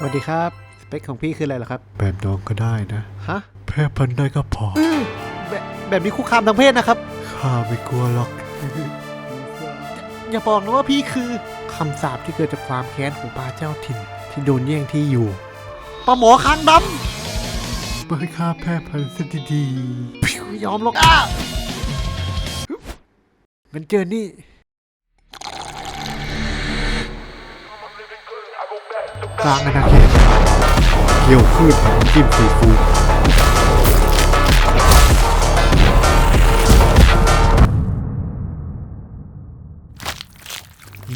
สวัสดีครับ สเปคของพี่คืออะไรเหรอครับ แบบน้องก็ได้นะ ฮะแพ้พันธุ์ได้ก็พอแบบแบบนี้คุกคามทางเพศนะครับ ข้าไม่กลัวหรอก อย่าบอกนะว่าพี่คือคำสาปที่เกิดจากความแค้นของปลาเจ้าถิ่น ที่โดนแย่งที่อยู่ปลาหมอคางดเมื่อข้าแพ้พันธุ์ซะดีำพิวยอมหรอกอ้างั้นเจอนี่ กลางอาณาเขตเกี่ยวพืชจิ้มซีฟู้ด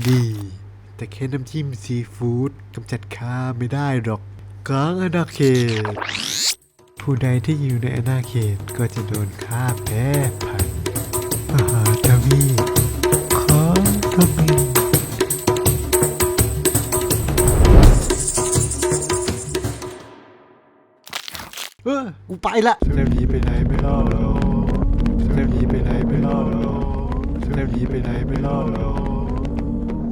ดี แต่แค่น้ำจิ้มซีฟู้ดกำจัดข้าไม่ได้หรอก กลางอาณาเขต ผู้ใดที่อยู่ในอาณาเขตก็จะโดนฆ่าแพ้พันธุ์มหาทวีของทวี เออกูไปละเซมีไปไหนไม่รอดหเจ้าหนีไปไหนไม่รอดหเซมีไปไหนไม่รอดห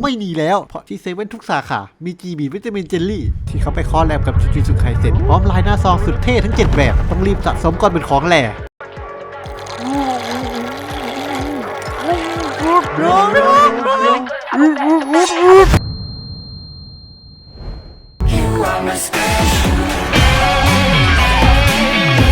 ไม่หนีแล้ว เพราะที่เซเว่นทุกสาขา มีจีบีวิตามินเจลลี่ ที่เขาไปคอแลบกับจูจูสุไคเสร็จพร้อมลายหน้าซองสุดเท่ทั้ง 7 แบบ ต้องรีบสะสมก่อนเป็นของแหล่ร้อง